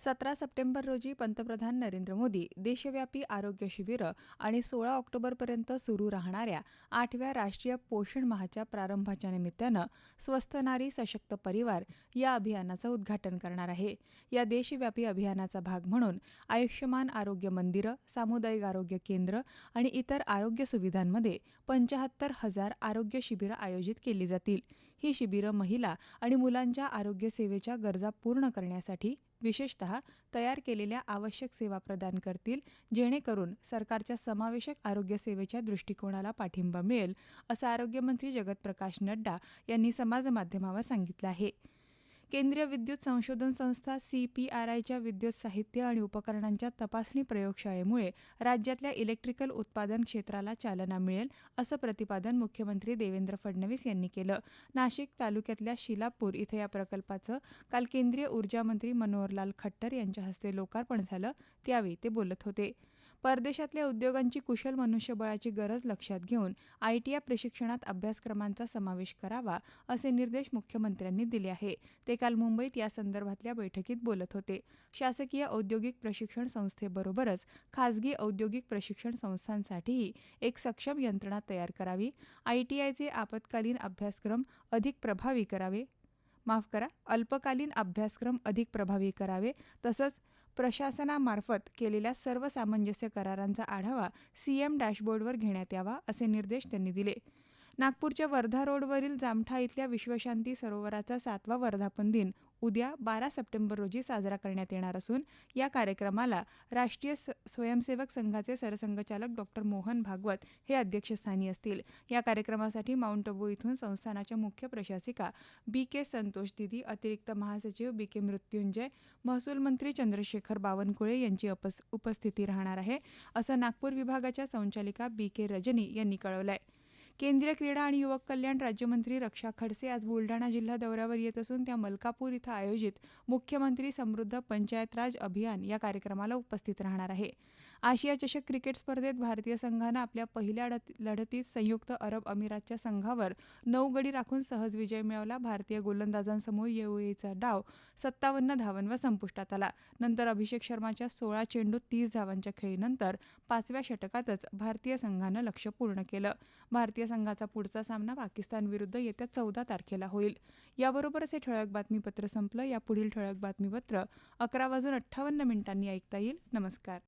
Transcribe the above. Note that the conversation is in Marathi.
सतरा सप्टेंबर रोजी पंतप्रधान नरेंद्र मोदी देशव्यापी आरोग्य शिबिरं आणि सोळा ऑक्टोबरपर्यंत सुरू राहणाऱ्या आठव्या राष्ट्रीय पोषण माहाच्या प्रारंभाच्या निमित्तानं स्वस्थ नारी सशक्त परिवार या अभियानाचं उद्घाटन करणार आहे. या देशव्यापी अभियानाचा भाग म्हणून आयुष्यमान आरोग्य मंदिरं सामुदायिक आरोग्य केंद्र आणि इतर आरोग्य सुविधांमध्ये पंचाहत्तर हजार आरोग्य शिबिरं आयोजित केली जातील. ही शिबिरं महिला आणि मुलांच्या आरोग्य सेवेच्या गरजा पूर्ण करण्यासाठी विशेषतः तयार केलेल्या आवश्यक सेवा प्रदान करतील जेणेकरून सरकारच्या समावेशक आरोग्य सेवेच्या दृष्टिकोनाला पाठिंबा मिळेल असं आरोग्यमंत्री जगत प्रकाश नड्डा यांनी समाजमाध्यमावर सांगितलं आहे. केंद्रीय विद्युत संशोधन संस्था सीपीआरआयच्या विद्युत साहित्य आणि उपकरणांच्या तपासणी प्रयोगशाळेमुळे राज्यातल्या इलेक्ट्रिकल उत्पादन क्षेत्राला चालना मिळेल असं प्रतिपादन मुख्यमंत्री देवेंद्र फडणवीस यांनी केलं. नाशिक तालुक्यातल्या शिलापूर इथं या प्रकल्पाचं काल केंद्रीय ऊर्जामंत्री मनोहरलाल खट्टर यांच्या हस्ते लोकार्पण झालं. त्यावेळी ते बोलत होते. परदेशातल्या उद्योगांची कुशल मनुष्यबळाची गरज लक्षात घेऊन आयटीआय प्रशिक्षणात अभ्यासक्रमांचा समावेश करावा असे निर्देश मुख्यमंत्र्यांनी दिले आहे. ते काल मुंबईत यासंदर्भातल्या बैठकीत बोलत होते. शासकीय औद्योगिक प्रशिक्षण संस्थेबरोबरच खासगी औद्योगिक प्रशिक्षण संस्थांसाठीही एक सक्षम यंत्रणा तयार करावी. आयटीआयचे आपत्कालीन अभ्यासक्रम अधिक प्रभावी करावे. माफ करा अल्पकालीन अभ्यासक्रम अधिक प्रभावी करावे. तसंच प्रशासनामार्फत केलेल्या सर्व सामंजस्य करारांचा आढावा सीएम डॅशबोर्डवर घेण्यात यावा असे निर्देश त्यांनी दिले. नागपूरच्या वर्धा रोडवरील जामठा इथल्या विश्वशांती सरोवराचा सातवा वर्धापन दिन उद्या बारा सप्टेंबर रोजी साजरा करण्यात येणार असून या कार्यक्रमाला राष्ट्रीय स्वयंसेवक संघाचे सरसंघचालक डॉक्टर मोहन भागवत हे अध्यक्षस्थानी असतील. या कार्यक्रमासाठी माउंट अबू इथून संस्थानाच्या मुख्य प्रशासिका बी के संतोष दिदी अतिरिक्त महासचिव बी के मृत्युंजय महसूल मंत्री चंद्रशेखर बावनकुळे यांची उपस्थिती राहणार आहे असं नागपूर विभागाच्या संचालिका बी के रजनी यांनी कळवलं आहे केंद्रीय क्रीडा आणि युवक कल्याण राज्यमंत्री रक्षा खडसे आज बुलढाणा जिल्हा दौऱ्यावर येत असून त्या मलकापूर इथं आयोजित मुख्यमंत्री समृद्ध पंचायत राज अभियान या कार्यक्रमाला उपस्थित राहणार आहे. आशिया चषक क्रिकेट स्पर्धेत भारतीय संघानं आपल्या पहिल्या लढतीत संयुक्त अरब अमिरातच्या संघावर नऊ गडी राखून सहज विजय मिळवला. भारतीय गोलंदाजांसमोर येऊएचा डाव सत्तावन्न धावांवर संपुष्टात आला. नंतर अभिषेक शर्माच्या सोळा चेंडूत तीस धावांच्या खेळीनंतर पाचव्या षटकातच भारतीय संघानं लक्ष पूर्ण केलं. भारतीय संघाचा पुढचा सामना पाकिस्तान विरुद्ध येत्या चौदा तारखेला होईल. याबरोबरच हे ठळक बातमीपत्र संपलं. या पुढील ठळक बातमीपत्र अकरा वाजून अठ्ठावन्न मिनिटांनी ऐकता येईल. नमस्कार.